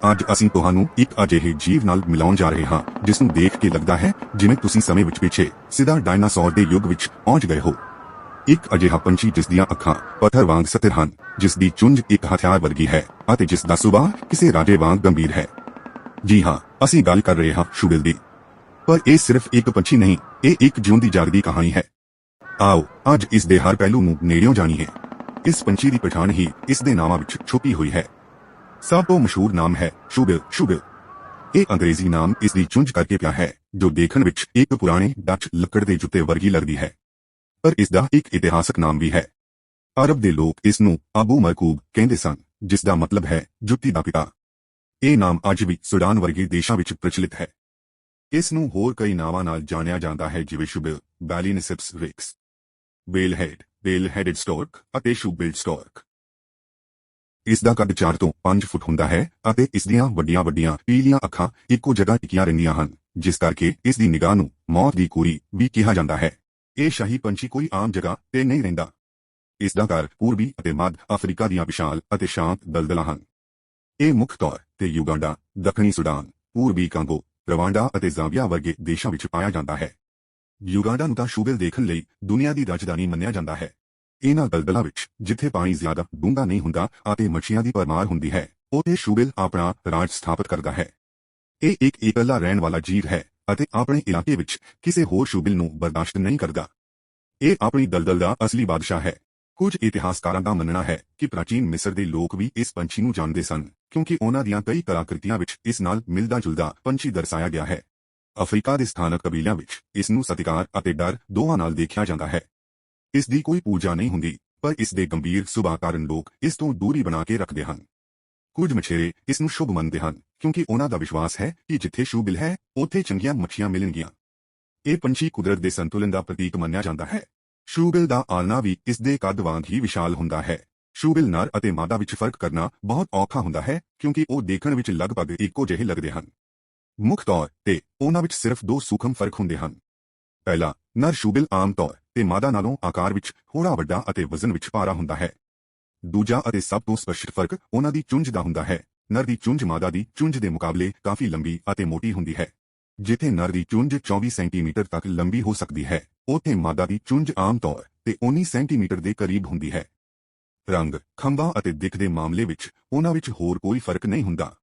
ਅੱਜ ਅਸੀਂ ਤੁਹਾਨੂੰ ਇੱਕ ਅਜਿਹੇ ਜੀਵ ਨਾਲ ਮਿਲਾਉਣ ਜਾ ਰਹੇ ਹਾਂ, ਜਿਸ ਨੂੰ ਦੇਖ ਕੇ ਲੱਗਦਾ ਹੈ ਜਿਵੇਂ ਤੁਸੀਂ ਸਮੇਂ ਵਿੱਚ ਪਿੱਛੇ ਸਿੱਧਾ ਡਾਇਨਾਸੌਰ ਦੇ ਯੁੱਗ ਵਿੱਚ ਪਹੁੰਚ ਗਏ ਹੋ। ਇੱਕ ਅਜਿਹਾ ਪੰਛੀ ਜਿਸ ਦੀਆਂ ਅੱਖਾਂ ਪੱਥਰ ਵਾਂਗ ਸਥਿਰ ਹਨ, ਜਿਸ ਦੀ ਚੁੰਝ ਇੱਕ ਹਥਿਆਰ ਵਰਗੀ ਹੈ ਅਤੇ ਜਿਸ ਦਾ ਸੁਭਾਅ ਕਿਸੇ ਰਾਜੇ ਵਾਂਗ ਗੰਭੀਰ ਹੈ। ਜੀ ਹਾਂ, ਅਸੀਂ ਗੱਲ ਕਰ ਰਹੇ ਹਾਂ ਸ਼ੁਗਲ ਦੀ। ਪਰ ਇਹ ਸਿਰਫ ਇੱਕ ਪੰਛੀ ਨਹੀਂ, ਇਹ ਇੱਕ ਜਿਉਂਦੀ ਜਾਗਦੀ ਕਹਾਣੀ ਹੈ। ਆਓ, ਅੱਜ ਇਸ ਦੇ ਹਰ ਪਹਿਲੂ ਨੂੰ ਨੇੜਿਓਂ ਜਾਣੀਏ। ਇਸ ਪੰਛੀ ਦੀ ਪਛਾਣ ਹੀ ਇਸ ਦੇ ਨਾਮਾਂ ਵਿੱਚ ਛੁਪੀ ਹੋਈ ਹੈ। ਸਭ ਤੋਂ ਮਸ਼ਹੂਰ ਨਾਮ ਹੈ ਸ਼ੂਬਿਲ ਸ਼ੂਬਿਲ ਇਹ ਅੰਗਰੇਜ਼ੀ ਨਾਮ ਇਸ ਦੀ ਚੁੰਝ ਕਰਕੇ ਪਿਆ ਹੈ, ਜੋ ਦੇਖਣ ਵਿੱਚ ਇੱਕ ਪੁਰਾਣੇ ਡੱਚ ਲੱਕੜ ਦੇ ਜੁੱਤੇ ਵਰਗੀ ਲੱਗਦੀ ਹੈ। ਪਰ ਇਸ ਦਾ ਇੱਕ ਇਤਿਹਾਸਕ ਨਾਮ ਵੀ ਹੈ। ਅਰਬ ਦੇ ਲੋਕ ਇਸ ਨੂੰ ਅਬੂ ਮਰਕੂਬ ਕਹਿੰਦੇ ਸਨ, ਜਿਸ ਦਾ ਮਤਲਬ ਹੈ ਜੁੱਤੀ ਦਾ ਪਿਤਾ। ਇਹ ਨਾਮ ਅੱਜ ਵੀ ਸੁਡਾਨ ਵਰਗੇ ਦੇਸ਼ਾਂ ਵਿੱਚ ਪ੍ਰਚਲਿਤ ਹੈ। ਇਸ ਨੂੰ ਹੋਰ ਕਈ ਨਾਵਾਂ ਨਾਲ ਜਾਣਿਆ ਜਾਂਦਾ ਹੈ, ਜਿਵੇਂ ਸ਼ੂਬਿਲ ਬੈਲੀਨਿਸਿਪਸ ਰਿਕਸ ਬੇਲ ਹੈਡ ਬੇਲ ਹੈਡਡ ਸਟੋਰਕ ਅਤੇ ਸ਼ੂਬਿਲ ਸਟੋਰਕ। ਇਸ ਦਾ ਕੱਦ 4 ਤੋਂ 5 ਫੁੱਟ ਹੁੰਦਾ ਹੈ ਅਤੇ ਇਸ ਦੀਆਂ ਵੱਡੀਆਂ ਵੱਡੀਆਂ ਪੀਲੀਆਂ ਅੱਖਾਂ ਇੱਕੋ ਜਗ੍ਹਾ ਟਿਕੀਆਂ ਰਹਿੰਦੀਆਂ ਹਨ, ਜਿਸ ਕਰਕੇ ਇਸ ਦੀ ਨਿਗਾਹ ਨੂੰ ਮੌਤ ਦੀ ਕੂਰੀ ਵੀ ਕਿਹਾ ਜਾਂਦਾ ਹੈ। ਇਹ ਸ਼ਾਹੀ ਪੰਛੀ ਕੋਈ ਆਮ ਜਗ੍ਹਾ ਤੇ ਨਹੀਂ ਰਹਿੰਦਾ। ਇਸ ਦਾ ਘਰ ਪੂਰਬੀ ਅਤੇ ਮੱਧ ਅਫਰੀਕਾ ਦੀਆਂ ਵਿਸ਼ਾਲ ਅਤੇ ਸ਼ਾਂਤ ਦਲਦਲਾਂ ਹਨ। ਇਹ ਮੁੱਖ ਤੌਰ ਤੇ ਯੂਗਾਂਡਾ, ਦੱਖਣੀ ਸੁਡਾਨ, ਪੂਰਬੀ ਕਾਂਗੋ, ਰਵਾਂਡਾ ਅਤੇ ਜ਼ਾਂਬੀਆ ਵਰਗੇ ਦੇਸ਼ਾਂ ਵਿੱਚ ਪਾਇਆ ਜਾਂਦਾ ਹੈ। ਯੂਗਾਂਡਾ ਨੂੰ ਤਾਂ ਸ਼ੂਬਿਲ ਦੇਖਣ ਲਈ ਦੁਨੀਆ ਦੀ ਰਾਜਧਾਨੀ ਮੰਨਿਆ ਜਾਂਦਾ ਹੈ। ਇਹਨਾਂ ਦਲਦਲਾਂ ਵਿੱਚ, ਜਿੱਥੇ ਪਾਣੀ ਜ਼ਿਆਦਾ ਡੂੰਘਾ ਨਹੀਂ ਹੁੰਦਾ ਅਤੇ ਮੱਛੀਆਂ ਦੀ ਪਰਮਾਰ ਹੁੰਦੀ ਹੈ, ਉੱਥੇ ਸ਼ੂਬਿਲ ਆਪਣਾ ਰਾਜ ਸਥਾਪਿਤ ਕਰਦਾ ਹੈ। ਇਹ ਇੱਕ ਇਕੱਲਾ ਰਹਿਣ ਵਾਲਾ ਜੀਵ ਹੈ ਅਤੇ ਆਪਣੇ ਇਲਾਕੇ ਵਿੱਚ ਕਿਸੇ ਹੋਰ ਸ਼ੂਬਿਲ ਨੂੰ ਬਰਦਾਸ਼ਤ ਨਹੀਂ ਕਰਦਾ। ਇਹ ਆਪਣੀ ਦਲਦਲ ਦਾ ਅਸਲੀ ਬਾਦਸ਼ਾਹ ਹੈ। ਕੁਝ ਇਤਿਹਾਸਕਾਰਾਂ ਦਾ ਮੰਨਣਾ ਹੈ ਕਿ ਪ੍ਰਾਚੀਨ ਮਿਸਰ ਦੇ ਲੋਕ ਵੀ ਇਸ ਪੰਛੀ ਨੂੰ ਜਾਣਦੇ ਸਨ, ਕਿਉਂਕਿ ਉਹਨਾਂ ਦੀਆਂ ਕਈ ਕਲਾਕ੍ਰਿਤੀਆਂ ਵਿੱਚ ਇਸ ਨਾਲ ਮਿਲਦਾ-ਜੁਲਦਾ ਪੰਛੀ ਦਰਸਾਇਆ ਗਿਆ ਹੈ। ਅਫਰੀਕਾ ਦੇ ਸਥਾਨਕ ਕਬੀਲਿਆਂ ਵਿੱਚ ਇਸ ਨੂੰ ਸਤਿਕਾਰ ਅਤੇ ਡਰ ਦੋਵਾਂ ਨਾਲ ਦੇਖਿਆ ਜਾਂਦਾ ਹੈ। ਇਸ ਦੀ ਕੋਈ ਪੂਜਾ ਨਹੀਂ ਹੁੰਦੀ, ਪਰ ਇਸ ਦੇ ਗੰਭੀਰ ਸੁਭਾਅ ਕਾਰਨ ਲੋਕ ਇਸ ਤੋਂ ਦੂਰੀ ਬਣਾ ਕੇ ਰੱਖਦੇ ਹਨ। ਕੁਝ ਮਛੇਰੇ ਇਸ ਨੂੰ ਸ਼ੁਭ ਮੰਨਦੇ ਹਨ, ਕਿਉਂਕਿ ਉਹਨਾਂ ਦਾ ਵਿਸ਼ਵਾਸ ਹੈ ਕਿ ਜਿੱਥੇ ਸ਼ੂਬਿਲ ਹੈ, ਉੱਥੇ ਚੰਗੀਆਂ ਮੱਛੀਆਂ ਮਿਲਣਗੀਆਂ। ਇਹ ਪੰਛੀ ਕੁਦਰਤ ਦੇ ਸੰਤੁਲਨ ਦਾ ਪ੍ਰਤੀਕ ਮੰਨਿਆ ਜਾਂਦਾ ਹੈ। ਸ਼ੂਬਿਲ ਦਾ ਆਲਣਾ ਵੀ ਇਸ ਦੇ ਕੱਦ ਵਾਂਗ ਹੀ ਵਿਸ਼ਾਲ ਹੁੰਦਾ ਹੈ। ਸ਼ੂਬਿਲ ਨਰ ਅਤੇ ਮਾਦਾ ਵਿੱਚ ਫ਼ਰਕ ਕਰਨਾ ਬਹੁਤ ਔਖਾ ਹੁੰਦਾ ਹੈ, ਕਿਉਂਕਿ ਉਹ ਦੇਖਣ ਵਿੱਚ ਲਗਭਗ ਇੱਕੋ ਜਿਹੇ ਲੱਗਦੇ ਹਨ। ਮੁੱਖ ਤੌਰ ਤੇ ਉਹਨਾਂ ਵਿੱਚ ਸਿਰਫ ਦੋ ਸੂਖਮ ਫ਼ਰਕ ਹੁੰਦੇ ਹਨ। ਪਹਿਲਾ, ਨਰ ਸ਼ੂਬਿਲ ਆਮ ਤੌਰ ਤੇ ਮਾਦਾ ਨਾਲੋਂ ਆਕਾਰ ਵਿੱਚ ਥੋੜਾ ਵੱਡਾ ਅਤੇ ਵਜ਼ਨ ਵਿੱਚ ਭਾਰਾ ਹੁੰਦਾ ਹੈ। ਦੂਜਾ ਅਤੇ ਸਭ ਤੋਂ ਸਪਸ਼ਟ ਫ਼ਰਕ ਉਹਨਾਂ ਦੀ ਚੁੰਝ ਦਾ ਹੁੰਦਾ ਹੈ। ਨਰ ਦੀ ਚੁੰਝ ਮਾਦਾ ਦੀ ਚੁੰਝ ਦੇ ਮੁਕਾਬਲੇ ਕਾਫੀ ਲੰਬੀ ਅਤੇ ਮੋਟੀ ਹੁੰਦੀ ਹੈ। ਜਿੱਥੇ ਨਰ ਦੀ ਚੁੰਝ 24 ਸੈਂਟੀਮੀਟਰ ਤੱਕ ਲੰਬੀ ਹੋ ਸਕਦੀ ਹੈ, ਉੱਥੇ ਮਾਦਾ ਦੀ ਚੁੰਝ ਆਮ ਤੌਰ ਤੇ 19 ਸੈਂਟੀਮੀਟਰ ਦੇ ਕਰੀਬ ਹੁੰਦੀ ਹੈ। ਰੰਗ, ਖੰਭਾ ਅਤੇ ਦਿੱਖ ਦੇ ਮਾਮਲੇ ਵਿੱਚ ਉਹਨਾਂ ਵਿੱਚ ਹੋਰ ਕੋਈ ਫ਼ਰਕ ਨਹੀਂ ਹੁੰਦਾ।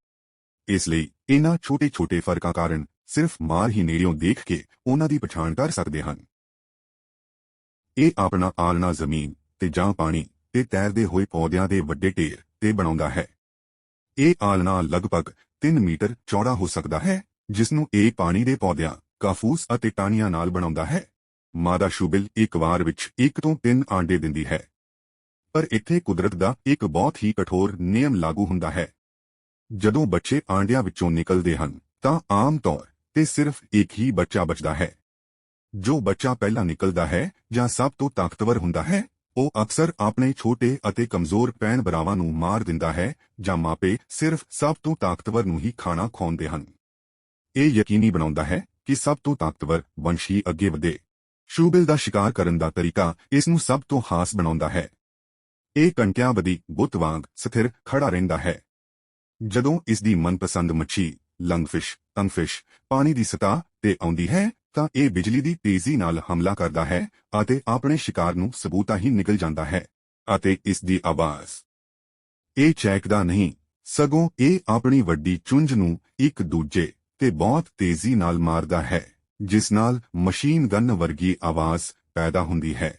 ਇਸ ਲਈ ਇਹਨਾਂ ਛੋਟੇ-ਛੋਟੇ ਫਰਕਾਂ ਕਾਰਨ ਸਿਰਫ ਮਾਰ ਹੀ ਨੇੜਿਓਂ ਦੇਖ ਕੇ ਉਹਨਾਂ ਦੀ ਪਛਾਣ ਕਰ ਸਕਦੇ ਹਨ। ਇਹ ਆਪਣਾ ਆਲਣਾ ਜ਼ਮੀਨ ਤੇ ਜਾਂ ਪਾਣੀ ਤੇ ਤੈਰਦੇ ਹੋਏ ਪੌਦਿਆਂ ਦੇ ਵੱਡੇ ਢੇਰ ਤੇ ਬਣਾਉਂਦਾ ਹੈ। ਇਹ ਆਲਣਾ ਲਗਭਗ 3 ਮੀਟਰ ਚੌੜਾ ਹੋ ਸਕਦਾ ਹੈ ਜਿਸ ਨੂੰ ਇਹ ਪਾਣੀ ਦੇ ਪੌਦਿਆਂ, ਕਾਫੂਸ ਅਤੇ ਟਾਹਣੀਆਂ ਨਾਲ ਬਣਾਉਂਦਾ ਹੈ। ਮਾਦਾ ਸ਼ੂਬਿਲ ਇੱਕ ਵਾਰ ਵਿੱਚ ਇੱਕ ਤੋਂ ਤਿੰਨ ਆਂਡੇ ਦਿੰਦੀ ਹੈ। ਪਰ ਇੱਥੇ ਕੁਦਰਤ ਦਾ ਇੱਕ ਬਹੁਤ ਹੀ ਕਠੋਰ ਨਿਯਮ ਲਾਗੂ ਹੁੰਦਾ ਹੈ। ਜਦੋਂ ਬੱਚੇ ਆਂਡਿਆਂ ਵਿੱਚੋਂ ਨਿਕਲਦੇ ਹਨ, ਤਾਂ ਆਮ ਤੌਰ ਤੇ ਸਿਰਫ ਇੱਕ ਹੀ ਬੱਚਾ ਬਚਦਾ ਹੈ। ਜੋ ਬੱਚਾ ਪਹਿਲਾਂ ਨਿਕਲਦਾ ਹੈ ਜਾਂ ਸਭ ਤੋਂ ਤਾਕਤਵਰ ਹੁੰਦਾ ਹੈ, ਉਹ ਅਕਸਰ ਆਪਣੇ ਛੋਟੇ ਅਤੇ ਕਮਜ਼ੋਰ ਭੈਣ ਭਰਾਵਾਂ ਨੂੰ ਮਾਰ ਦਿੰਦਾ ਹੈ ਜਾਂ ਮਾਪੇ ਸਿਰਫ ਸਭ ਤੋਂ ਤਾਕਤਵਰ ਨੂੰ ਹੀ ਖਾਣਾ ਖਵਾਉਂਦੇ ਹਨ। ਇਹ ਯਕੀਨੀ ਬਣਾਉਂਦਾ ਹੈ ਕਿ ਸਭ ਤੋਂ ਤਾਕਤਵਰ ਵੰਸ਼ੀ ਅੱਗੇ ਵਧੇ। ਸ਼ੂਬਿਲ ਦਾ ਸ਼ਿਕਾਰ ਕਰਨ ਦਾ ਤਰੀਕਾ ਇਸ ਨੂੰ ਸਭ ਤੋਂ ਖਾਸ ਬਣਾਉਂਦਾ ਹੈ। ਇਹ ਕੰਟਿਆਂਬਦੀ ਬੁੱਤ ਵਾਂਗ ਸਥਿਰ ਖੜਾ ਰਹਿੰਦਾ ਹੈ। ਜਦੋਂ ਇਸ ਦੀ ਮਨਪਸੰਦ ਮੱਛੀ ਲੰਗਫਿਸ਼ ਤੰਗਫਿਸ਼ ਪਾਣੀ ਦੀ ਸਤਹ ਤੇ ਆਉਂਦੀ ਹੈ, ਤਾਂ ਇਹ ਬਿਜਲੀ ਦੀ ਤੇਜ਼ੀ ਨਾਲ ਹਮਲਾ ਕਰਦਾ ਹੈ ਅਤੇ ਆਪਣੇ ਸ਼ਿਕਾਰ ਨੂੰ ਸਬੂਤਾ ਹੀ ਨਿਕਲ ਜਾਂਦਾ ਹੈ ਅਤੇ ਇਸ ਦੀ ਆਵਾਜ਼। ਇਹ ਚੈਕਦਾ ਨਹੀਂ, ਸਗੋਂ ਇਹ ਆਪਣੀ ਵੱਡੀ ਚੁੰਝ ਨੂੰ ਇੱਕ ਦੂਜੇ ਤੇ ਬਹੁਤ ਤੇਜ਼ੀ ਨਾਲ ਮਾਰਦਾ ਹੈ, ਜਿਸ ਨਾਲ ਮਸ਼ੀਨ ਗਨ ਵਰਗੀ ਆਵਾਜ਼ ਪੈਦਾ ਹੁੰਦੀ ਹੈ।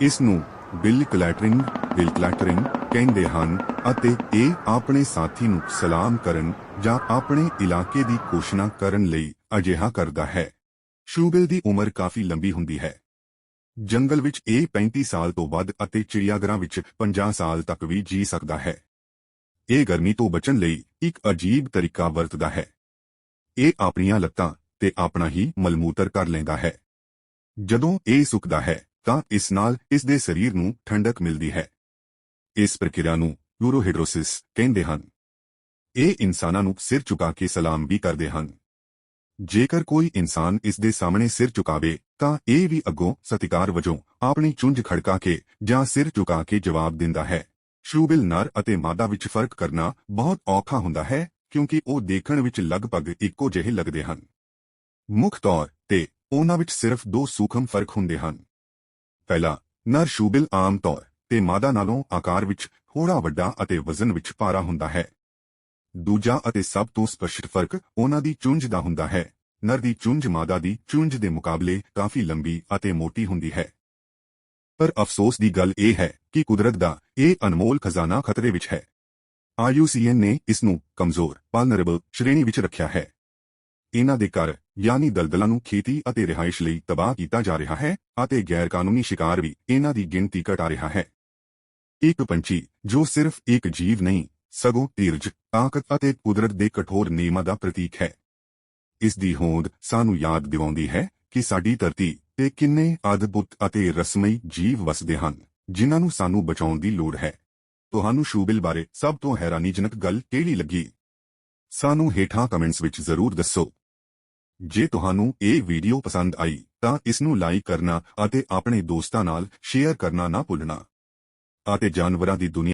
ਇਸ ਨੂੰ ਬਿਲ ਕਲੈਟਰਿੰਗ ਬਿਲ ਕਲੈਟਰਿੰਗ ਕਹਿੰਦੇ ਹਨ, ਅਤੇ ਇਹ ਆਪਣੇ ਸਾਥੀ ਨੂੰ ਸਲਾਮ ਕਰਨ ਜਾਂ ਆਪਣੇ ਇਲਾਕੇ ਦੀ ਘੋਸ਼ਣਾ ਕਰਨ ਲਈ ਅਜਿਹਾ ਕਰਦਾ ਹੈ। ਸ਼ੂਬਿਲ ਦੀ ਉਮਰ ਕਾਫੀ ਲੰਬੀ ਹੁੰਦੀ ਹੈ। ਜੰਗਲ ਵਿੱਚ ਇਹ 35 ਸਾਲ ਤੋਂ ਵੱਧ ਅਤੇ ਚਿੜੀਆਘਰਾਂ ਵਿੱਚ 50 ਸਾਲ ਤੱਕ ਵੀ ਜੀ ਸਕਦਾ ਹੈ। ਇਹ ਗਰਮੀ ਤੋਂ ਬਚਣ ਲਈ ਇੱਕ ਅਜੀਬ ਤਰੀਕਾ ਵਰਤਦਾ ਹੈ। ਇਹ ਆਪਣੀਆਂ ਲੱਤਾਂ ਤੇ ਆਪਣਾ ਹੀ ਮਲਮੂਤਰ ਕਰ ਲੈਂਦਾ ਹੈ। ਜਦੋਂ ਇਹ ਸੁੱਕਦਾ ਹੈ ਤਾਂ ਇਸ ਨਾਲ ਇਸ ਦੇ ਸਰੀਰ ਨੂੰ ਠੰਡਕ ਮਿਲਦੀ ਹੈ। ਇਸ ਪ੍ਰਕਿਰਿਆ ਨੂੰ ਯੂਰੋਹਾਈਡਰੋਸਿਸ ਕਹਿੰਦੇ ਹਨ। ਇਹ ਇਨਸਾਨਾਂ ਨੂੰ ਸਿਰ ਝੁਕਾ ਕੇ ਸਲਾਮ ਵੀ ਕਰਦੇ ਹਨ। ਜੇਕਰ ਕੋਈ ਇਨਸਾਨ ਇਸ ਦੇ ਸਾਹਮਣੇ ਸਿਰ ਝੁਕਾਵੇ, ਤਾਂ ਇਹ ਵੀ ਅੱਗੋਂ ਸਤਿਕਾਰ ਵਜੋਂ ਆਪਣੀ ਚੁੰਝ ਖੜਕਾ ਕੇ ਜਾਂ ਸਿਰ ਝੁਕਾ ਕੇ ਜਵਾਬ ਦਿੰਦਾ ਹੈ। ਸ਼ੂਬਿਲ ਨਰ ਅਤੇ ਮਾਦਾ ਵਿੱਚ ਫ਼ਰਕ ਕਰਨਾ ਬਹੁਤ ਔਖਾ ਹੁੰਦਾ ਹੈ, ਕਿਉਂਕਿ ਉਹ ਦੇਖਣ ਵਿੱਚ ਲਗਭਗ ਇੱਕੋ ਜਿਹੇ ਲੱਗਦੇ ਹਨ। ਮੁੱਖ ਤੌਰ ਤੇ ਉਹਨਾਂ ਵਿੱਚ ਸਿਰਫ ਦੋ ਸੂਖਮ ਫ਼ਰਕ ਹੁੰਦੇ ਹਨ। ਪਹਿਲਾ, ਨਰ ਸ਼ੂਬਿਲ ਆਮ ਤੌਰ ਤੇ ਮਾਦਾ ਨਾਲੋਂ ਆਕਾਰ ਵਿੱਚ ਥੋੜਾ ਵੱਡਾ ਅਤੇ ਵਜ਼ਨ ਵਿੱਚ ਭਾਰਾ ਹੁੰਦਾ ਹੈ। ਦੂਜਾ ਅਤੇ ਸਭ ਤੋਂ ਸਪਸ਼ਟ ਫ਼ਰਕ ਉਹਨਾਂ ਦੀ ਚੁੰਝ ਦਾ ਹੁੰਦਾ ਹੈ। ਨਰ ਦੀ ਚੁੰਝ ਮਾਦਾ ਦੀ ਚੁੰਝ ਦੇ ਮੁਕਾਬਲੇ ਕਾਫੀ ਲੰਬੀ ਅਤੇ ਮੋਟੀ ਹੁੰਦੀ ਹੈ। ਪਰ ਅਫਸੋਸ ਦੀ ਗੱਲ ਇਹ ਹੈ ਕਿ ਕੁਦਰਤ ਦਾ ਇਹ ਅਨਮੋਲ ਖਜ਼ਾਨਾ ਖਤਰੇ ਵਿੱਚ ਹੈ। ਆਯੂਸੀਐਨ ਨੇ ਇਸ ਨੂੰ ਕਮਜ਼ੋਰ ਪਾਲਨਰੇਬਲ ਸ਼੍ਰੇਣੀ ਵਿੱਚ ਰੱਖਿਆ ਹੈ। ਇਹਨਾਂ ਦੇ ਘਰ, ਯਾਨੀ ਦਲਦਲਾਂ ਨੂੰ ਖੇਤੀ ਅਤੇ ਰਿਹਾਇਸ਼ ਲਈ ਤਬਾਹ ਕੀਤਾ ਜਾ ਰਿਹਾ ਹੈ ਅਤੇ ਗੈਰਕਾਨੂੰਨੀ ਸ਼ਿਕਾਰ ਵੀ ਇਹਨਾਂ ਦੀ ਗਿਣਤੀ ਘਟਾ ਰਿਹਾ ਹੈ। ਇੱਕ ਪੰਛੀ, ਜੋ ਸਿਰਫ ਇੱਕ ਜੀਵ ਨਹੀਂ, ਸਗੋਂ ਧੀਰਜ ਤਾਕਤ ਅਤੇ ਕੁਦਰਤ ਦੇ ਕਠੋਰ ਨਿਯਮਾਂ ਦਾ ਪ੍ਰਤੀਕ ਹੈ। ਇਸ ਦੀ ਹੋਂਦ ਸਾਨੂੰ ਯਾਦ ਦਿਵਾਉਂਦੀ ਹੈ ਕਿ ਸਾਡੀ ਧਰਤੀ ਤੇ ਕਿੰਨੇ ਅਦਭੁਤ ਅਤੇ ਰਸਮਈ ਜੀਵ ਵਸਦੇ ਹਨ, ਜਿਨ੍ਹਾਂ ਨੂੰ ਸਾਨੂੰ ਬਚਾਉਣ ਦੀ ਲੋੜ ਹੈ। ਤੁਹਾਨੂੰ ਸ਼ੂਬਿਲ ਬਾਰੇ ਸਭ ਤੋਂ ਹੈਰਾਨੀਜਨਕ ਗੱਲ ਕਿਹੜੀ ਲੱਗੀ? ਸਾਨੂੰ ਹੇਠਾਂ ਕਮੈਂਟਸ ਵਿੱਚ ਜ਼ਰੂਰ ਦੱਸੋ। ਜੇ ਤੁਹਾਨੂੰ ਇਹ ਵੀਡੀਓ ਪਸੰਦ ਆਈ, ਤਾਂ ਇਸ ਨੂੰ ਲਾਈਕ ਕਰਨਾ ਅਤੇ ਆਪਣੇ ਦੋਸਤਾਂ ਨਾਲ ਸ਼ੇਅਰ ਕਰਨਾ ਨਾ ਭੁੱਲਣਾ। ਅਤੇ ਜਾਨਵਰਾਂ ਦੀ ਦੁਨੀਆ